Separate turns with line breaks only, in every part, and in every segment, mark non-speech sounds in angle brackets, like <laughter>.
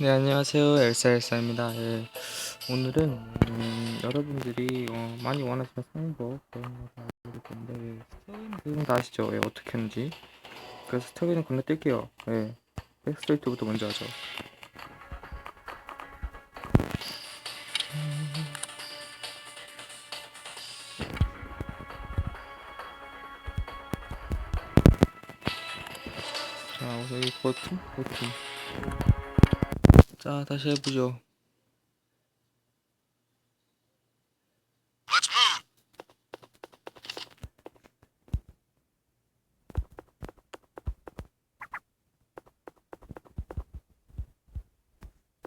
네, 안녕하세요. 엘사엘사입니다. 예, 오늘은 음, 여러분들이 어, 많이 원하시는 상법 그런 거 알려드릴 건데 예, 스토리는 그런 거 아시죠? 예, 어떻게 하는지. 그래서 스토리는 건너뛸게요. 예, 백스트레이트부터 먼저 하죠. 자, 우선 이 버튼, 버튼. 자, 다시 해보죠.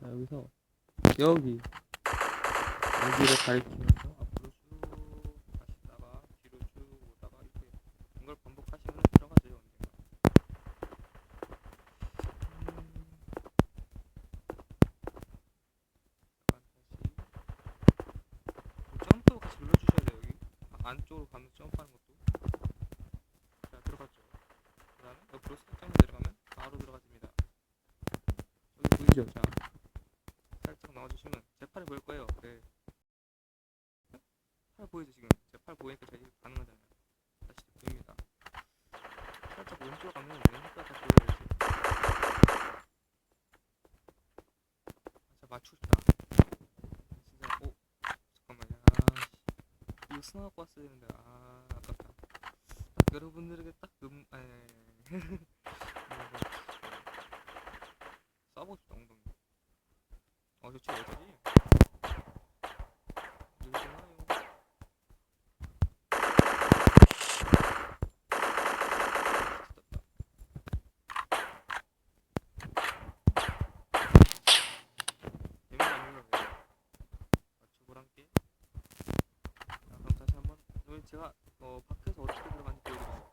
자, 여기서 여기 여기를 가리키면서 앞으로 쭉 가시다가 뒤로 쭉 오다가 이렇게 이걸 반복하시면 들어가죠 언젠가. 음, 잠깐 다시 점프 같이 눌러주셔야 돼요 여기 아, 안쪽으로 가면 점프하는 것도 자 들어갔죠 그 다음에 옆으로 살짝 내려가면 바로 들어가집니다 여기 보이죠 자 살짝 나와주시면 제 팔이 보일 거예요. 네. 팔 보이죠 지금? 제 팔 보이니까 제가 가능하잖아요. 다시 보입니다. 살짝 왼쪽 가면 왼쪽가 다 보여야지. 자 맞추고 싶다 진짜 오 잠깐만요. 아씨 이거 스나 갖고 왔어야 되는데 아 아깝다. 딱 여러분들에게 딱 음.. 아 <laughs> 니 아니 아니 써보고 싶다 엉덩이 어 좋지 어쩌지 누구시나요 재미가 없는 거예요 맞추고 함께 자 그럼 다시 한번 여기 제가 어 밖에서 어떻게 들어가는지 보여드릴게요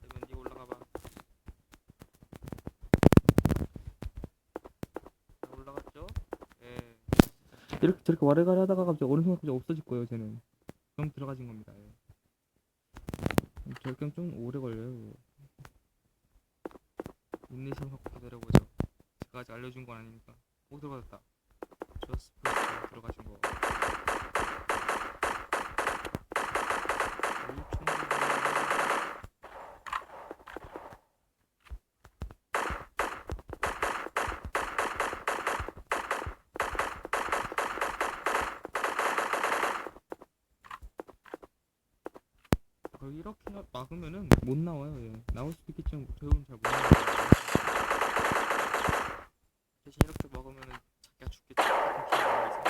그러면 니 올라가봐 자, 올라갔죠? 예 이렇게 저렇게 와래가래 하다가 갑자기 어느 순간 갑자기 없어질 거예요 쟤는. 그럼 들어가진 겁니다 예. 절경 좀 오래 걸려요 인내심 갖고 기다려보죠 제가 아직 알려준 건 아니니까 오 들어갔다. 들어가신 거 오, 충분히. 막으면은 못 나와요. 예. 나올 수도 있겠지만 저희는 잘못 나와요. 대신 이렇게 죽겠지. 같은 기분에서.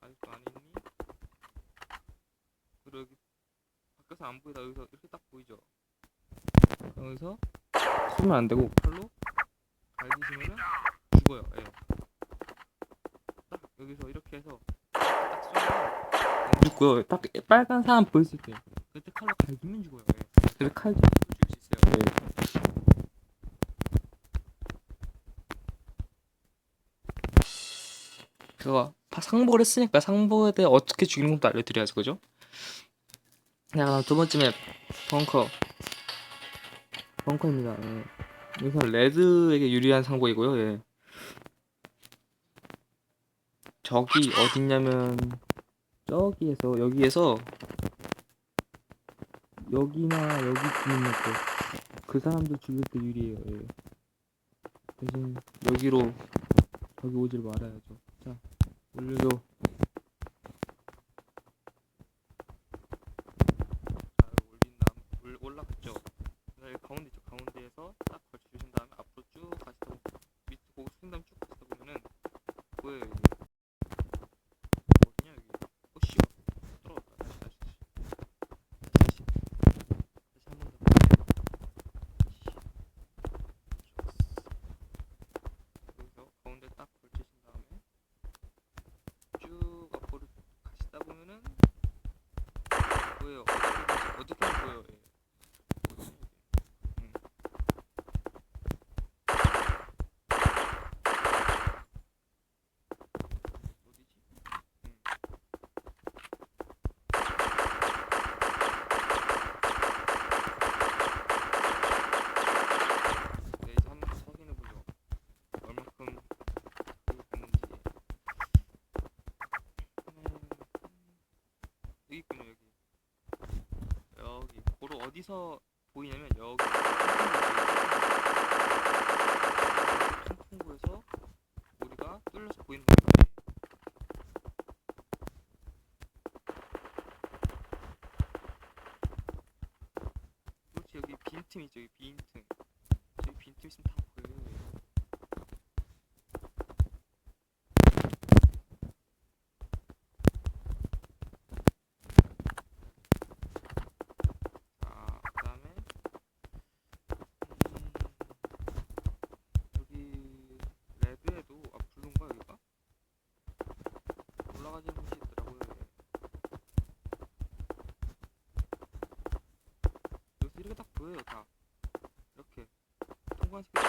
아직도 안 있니? 그리고 여기 밖에서 안 보이다 여기서 이렇게 딱 보이죠? 여기서 쓰면 안 되고 팔로 갈기시면은 죽어요. 예. 딱 여기서 이렇게 해서 죽고요. 딱 빨간 사람 보였을 때 그때 칼로 갈기면 죽어요. 예. 그래서 칼 죽일 수 있어요. 예. 그거 파- 상복을 했으니까 상복에 대해 어떻게 죽이는 것도 알려드려야죠, 그죠? 자, 그럼 두 번째 맵 벙커. 벙커입니다. 예. 여기서 레드에게 유리한 상복이고요. 예. 적이 어딨냐면 저기에서 여기에서 여기나 여기 주는 것그 사람들 죽일 때 유리해요. 예. 대신 여기로 저기 오질 말아야죠. 자, 올려줘. 자, 올린 다음 올, 올라갔죠. 자, 여기 가운데 있죠. 가운데에서 딱 걸쳐주신 다음에 앞으로 쭉 가시다 보면 밑에 보고 숙인 다음에 쭉 가시다 보면은 보여요. 이게. 어디냐 여기. 어 씨발. 떨어졌다. 다시 다시 다시. 다시 다시. 다시 한 번 더. 여기서 가운데 딱 걸치신 다음에 쭉 앞으로 가시다 보면은 보여요. 어떻게 어떻게 하면 보여요. 예. 어디냐, 이게. 음. 어디지? 음. 어디서 보이냐면 여기 통풍구에서 우리가 뚫려서 보이는 거예요. 그렇지 여기 빈틈 있죠 여기 빈틈 저기 빈틈 있으면 다 보여요 얘. 자 그다음에 음, 여기 레드에도 아 블루인가 여기가 올라가지는 곳이 있더라고요 얘. 여기서 보여요 다. 이렇게 통과시켜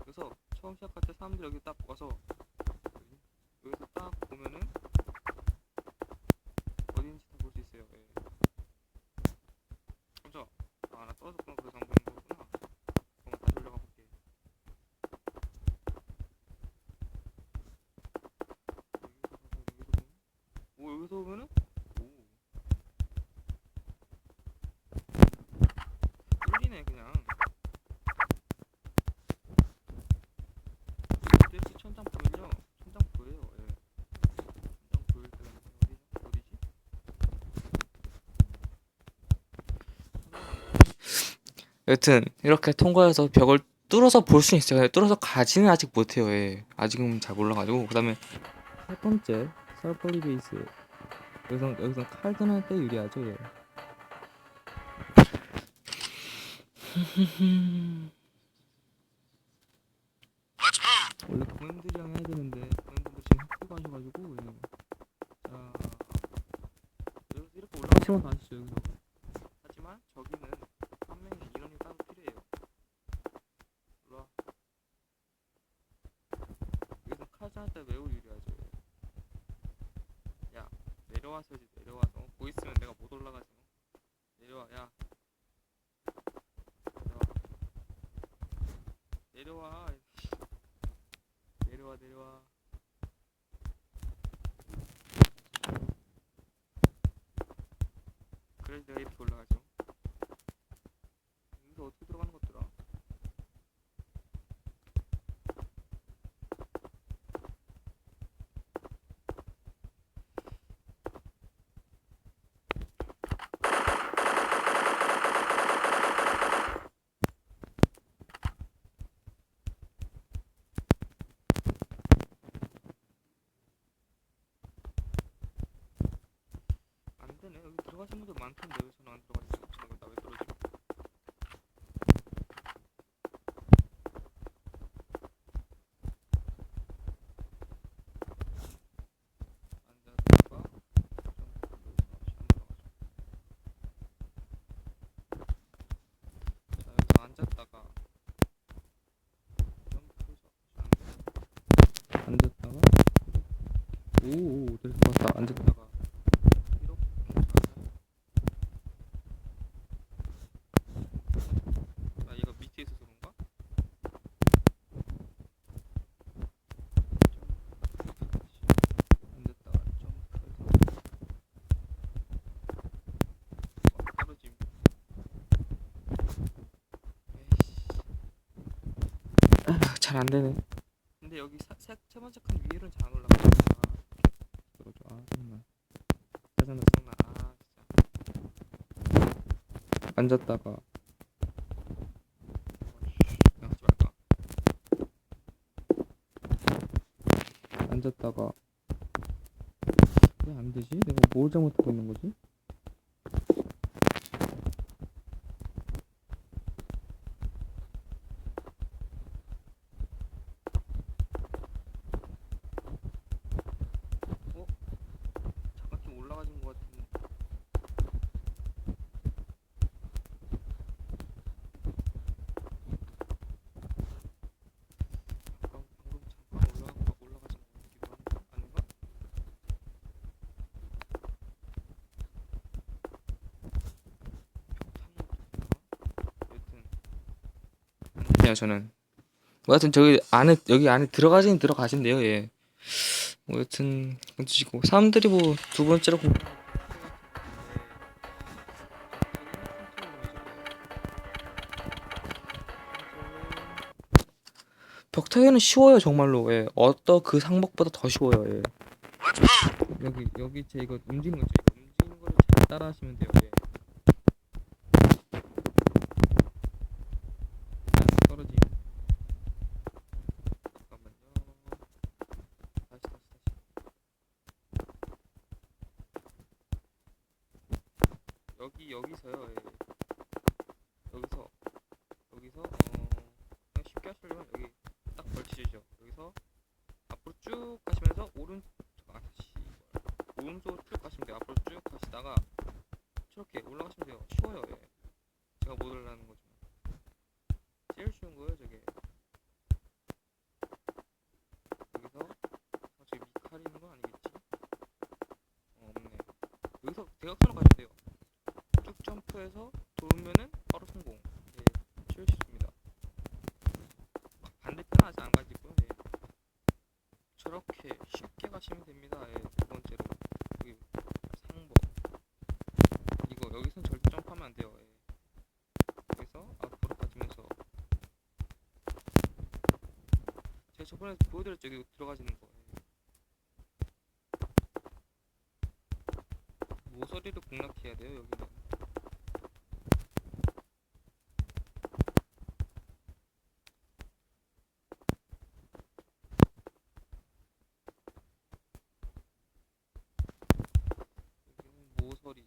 그래서 처음 시작할 때 사람들이 여기 딱 와서 여기, 여기서 딱 보면은 어딘지 다 볼 수 있어요 예. 그죠? 아나 떨어졌구나 그래서 안 보이는 거구나 잠깐만 다시 올라가 볼게 여기서 보면 오 여기서 보면 오 뚫리네 그냥 스트레스 천장 보면요 천장 보여요 예 천장 보일 때가 있는데 어디죠? 어디지?
여튼 이렇게 통과해서 벽을 뚫어서 볼 수 있어요. 근데 뚫어서 가지는 아직 못해요. 예. 아직은 잘 몰라가지고 그다음에
세 번째 썰퍼리 베이스 여기서 여기서 칼든 할 때 유리하죠 예. <laughs> 원래 고객들이랑 해야 되는데 고객분들 지금 학교 가셔가지고 예. 자 이렇게 올라가시면 다시죠 여기서 하지만 저기는 한 명의 인원이 따로 필요해요 일로와 때 매우 유리하죠 예. 야 내려와서지 내려와서. 보이스면 내가 못 올라가지 뭐. 내려와 야. 내려와. 내려와 내려와 내려와 그래서 내가 이렇게 올라가죠 여기서 어떻게 들어가는 것더라 안 되네 여기 들어가신 분들 많던데 왜 저는 안 들어가지 저는 나왜 떨어지 앉았다가 자 여기서 앉았다가 점프해서 앉았다가 오오 이렇게 잘 아, 얘가 밑에 있어서 그런가? 앉았다가 점프해서 어, 떨어짐 에이씨
잘 안 되네.
근데 여기 사, 세, 세 번째 칸 위에는 잘 안 올라가 아 떨어져 아 짜증나 짜증나 짜증나 아 진짜 앉았다가 하지 말까 앉았다가 왜 안 되지? 내가 뭘 잘못하고 있는 거지? 잠깐 좀 올라가진 것 같은데 방금 방금 잠깐 올라가 올라가진 것 같기도 한데 아닌가? 여튼
그냥 저는 뭐 하여튼 저기 안에 여기 안에 들어가긴 들어가신대요. 예. 뭐 여튼 던지시고 사람들이 뭐 두 번째로 공... 벽타기는 쉬워요 정말로. 예. 어떤 그 상목보다 더 쉬워요. 예.
여기 여기 제 이거 움직이는 거죠. 움직이는 거를 잘 따라 하시면 돼요. 예. 아, 떨어지. 잠깐만요. 다시 다시 다시. 여기 여기서요. 예. 여기서 여기서 어 그냥 쉽게 하시려면 여기 딱 걸치시죠. 여기서 앞으로 쭉 가시면서 오른 아 다시 오른쪽으로 쭉 가시면 돼요. 앞으로 쭉 가시다가 저렇게 올라가시면 돼요. 쉬워요. 예. 제가 못 올라가는 거죠. 제일 쉬운 거예요, 저게. 여기서 아, 저기 미칼이 있는 건 아니겠지? 어, 없네. 여기서 대각선으로 가시면 돼요. 쭉 점프해서 돌면은 바로 성공. 예, 제일 쉽습니다. 반대편은 아직 안 가지고요. 예. 저렇게 쉽게 가시면 됩니다. 예, 두 번째로 여기 상복 이거 여기선 절대 점프하면 안 돼요. 예. 여기서 앞으로 가지면서 제가 저번에 보여드렸죠. 여기 들어가지는 거. 예. 모서리를 공략해야 돼요. 여기는 모서리.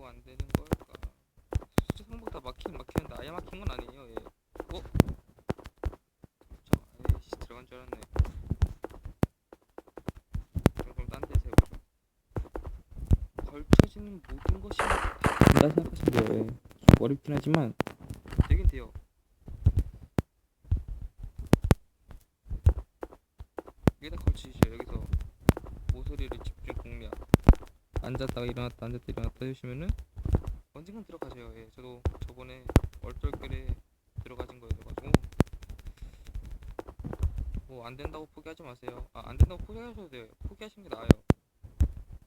왜 자꾸 안 되는 걸까? 진짜 상복 다 막히긴 막히는데 아예 막힌 건 아니에요. 예. 어? 자, 에이씨 들어간 줄 알았네. 그럼 딴 데서 해보죠. 걸쳐지는 모든 것이 다 된다 생각하시면 돼요. 예. 좀 어렵긴 하지만 되긴 돼요. 여기다 걸치시죠. 여기서 모서리를 집중 공략. 앉았다가 일어났다 앉았다 일어났다 해주시면은 언젠간 들어가세요. 예, 저도 저번에 얼떨결에 들어가진 거여가지고 뭐 안 된다고 포기하지 마세요. 아 안 된다고 포기하셔도 돼요. 포기하시는 게 나아요.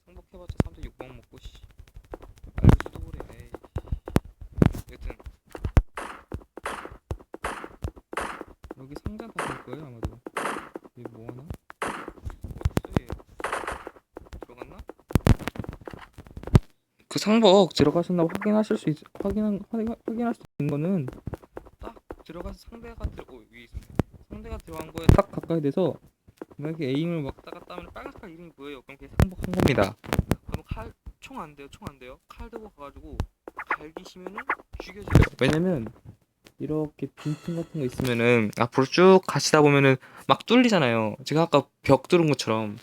상복해봤자 3대 6방 먹고 씨 알고 수도 그래. 에이. 여튼 여기 상자 다될 거예요 아마도. 여기 뭐 하나? 어딨어 얘? 들어갔나?
그 상복
들어가셨나 확인하실 수 있, 확인 확인 확인할 수 있는 거는 딱 들어가서 상대가 들어 오 위에 있네. 상대가 들어간 거에 딱 가까이 돼서 이렇게 에임을 막다 갔다 하면 빨간색 이름이 보여요. 그럼 그게 상복한 겁니다. 그럼 칼 총 안 돼요. 총 안 돼요. 칼 들고 가가지고 갈기시면은 죽여져요.
왜냐면 이렇게 빈틈 같은 거 있으면은 앞으로 쭉 가시다 보면은 막 뚫리잖아요. 제가 아까 벽 뚫은 것처럼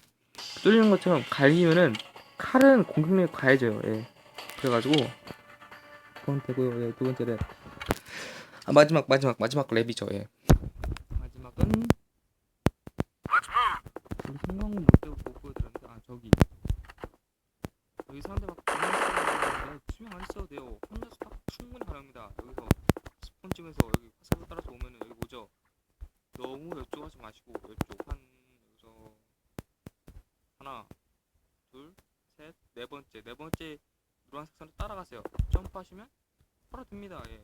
뚫리는 것처럼 갈기면은 칼은 공격력이 가해져요. 예. 그래가지고
그건 되고요. 예, 두 번째 랩.
아, 마지막 마지막 마지막 랩이죠. 예.
마지막은 여기 성광은 못 되고 못 보여드렸는데 아 저기 여기 사람들 막 장난치는데 수명 안 써도 돼요 혼자서 딱 충분히 가능합니다 여기서 스폰 찍면서 여기 화살을 따라서 오면은 여기 오죠 너무 이쪽 하지 마시고 이쪽 한 여기서 하나 둘셋네 번째 네 번째 노란색 선을 따라가세요 점프하시면 바로 됩니다 예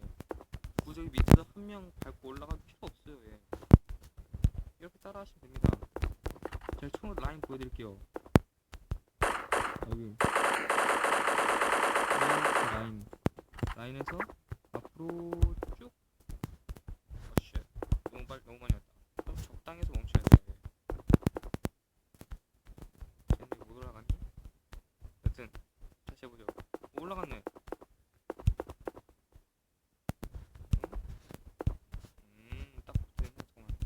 굳이 여기 밑에서 한 명 밟고 올라갈 필요 없어요 예 이렇게 따라 하시면 됩니다. 제가 총으로 라인 보여드릴게요. 여기. 이렇게 라인. 라인에서 앞으로 쭉 어쉣 너무 빨 너무 많이 왔다. 좀 적당해서 멈춰야 돼. 쟤네 못 올라가니? 여튼 다시 해보죠. 올라갔네. 음, 딱 붙네 잠깐만.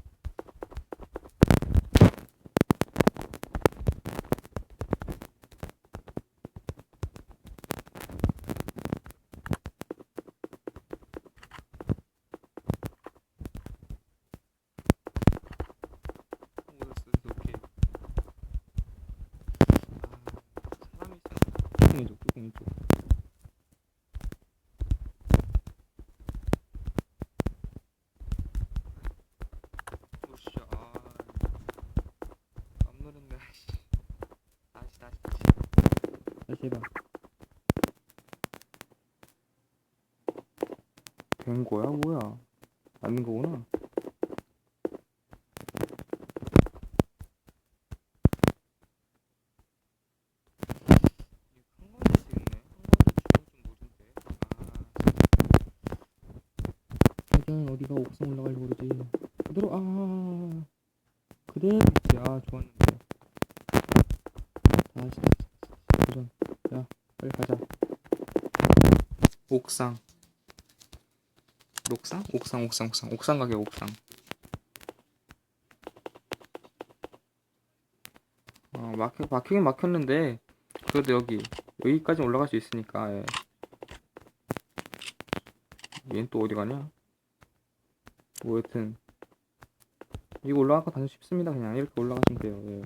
다시 해봐. 된 거야 뭐야? 맞는 거구나. 아. 어디가 옥상 올라가려고 그러지? 그대로 아 그대로 있지. 아 좋았는데. 다시 도전. 야 빨리 가자. 옥상. 옥상? 옥상 옥상 옥상 옥상 가게 옥상. 어 막혀 막히긴 막혔는데 그래도 여기 여기까지 올라갈 수 있으니까. 예. 얘는 또 어디 가냐? 뭐 여튼 이거 올라가고 다시 쉽습니다 그냥 이렇게 올라가시면 돼요 예.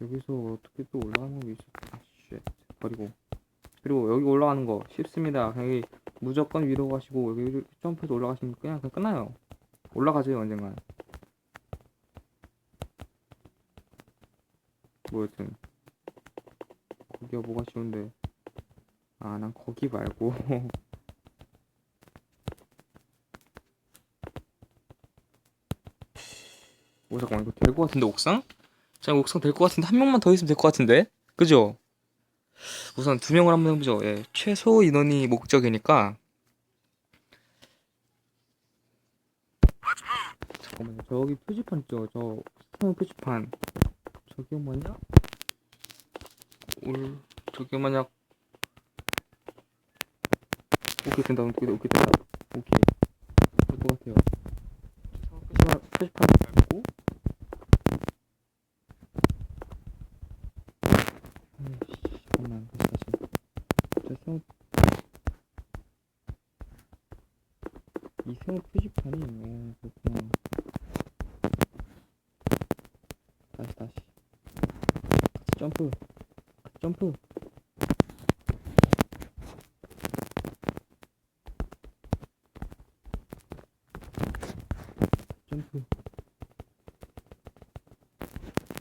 여기서 어떻게 또 올라가는 게 있어 아 쉣. 버리고 그리고 여기 올라가는 거 쉽습니다 여기 무조건 위로 가시고 여기 점프해서 올라가시면 그냥, 그냥 끝나요. 올라가세요 언젠간. 뭐 여튼. 거기가 뭐가 쉬운데. 아 난 거기 말고. <laughs> 오 잠깐만 이거 될 것 같은데 옥상? 자 옥상 될 것 같은데? 한 명만 더 있으면 될 것 같은데? 그죠? 우선 두 명을 한번 해보죠. 예 최소 인원이 목적이니까. 잠깐만요. 저기 표지판 있죠? 저 스톤 표지판. 저기 뭐냐? 올 저기 만약. 오케이 된다. 오케이 오케이 된다. 오케이. 될것 같아요. 표지판 밟고 아이씨, 잠깐만 다시 다시 저 세모 이 세모 표지판이 어 그렇구나. 다시 다시. 같이 점프. 같이 점프. 점프.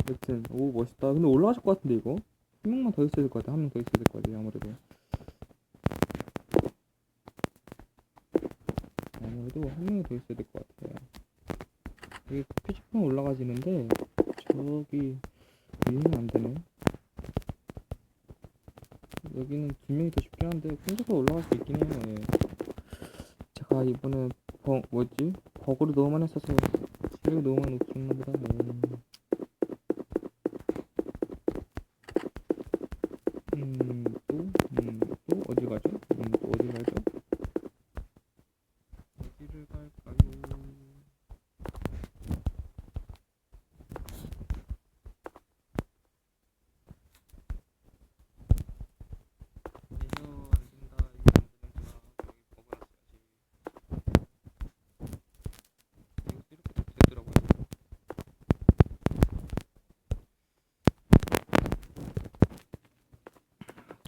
여튼 오 멋있다. 근데 올라가실 것 같은데 이거? 한 명만 더 있어야 될 것 같아 한 명 더 있어야 될 것 같아 아무래도 아무래도 한 명이 더 있어야 될 것 같아 여기 표지판 올라가지는데 저기 위에는 안 되네 여기는 두 명이 더 쉽긴 한데 혼자서 올라갈 수 있긴 해요 예. 제가 이번에 버, 뭐지 버그를 너무 많이 써서 체력이 너무 많이 없었나 보다 음. 음, 또, 음, 또 어디 가죠? 음, 또 어디 가죠? 어디를 갈까요? 이거 안 된다, 이거 안 되는구나. 여기 버그났어야지. 이거 이렇게 되더라고요.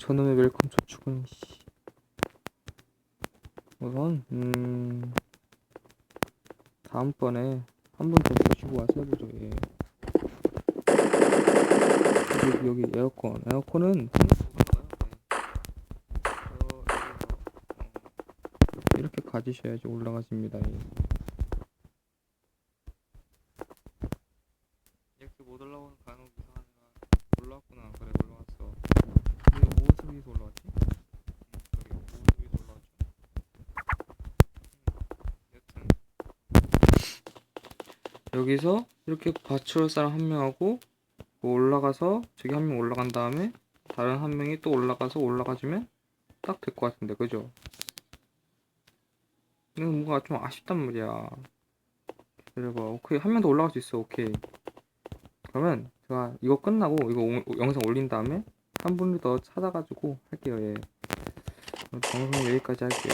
저놈의 웰컴 저축은 씨. 우선 음 다음번에 한 번 더 보시고 와서 해보죠 예. 여기, 여기 에어컨 에어컨은 이렇게 가지셔야지 올라가십니다 예. 이렇게 못 올라오는 간혹 이상하니까 올라왔구나 그래 올라왔어 이거 무엇을 위해서 올라왔지? 음, 저기 무엇을 위해서 올라왔죠? 음, 여튼 여기서 이렇게 받쳐올 사람 한 명하고 뭐 올라가서 저기 한 명 올라간 다음에 다른 한 명이 또 올라가서 올라가주면 딱 될 것 같은데 그죠? 이건 뭔가 좀 아쉽단 말이야. 기다려봐. 오케이. 한 명 더 올라갈 수 있어. 오케이. 그러면 제가 이거 끝나고 이거 오- 영상 올린 다음에 한 분을 더 찾아가지고 할게요. 예. 방송 여기까지 할게요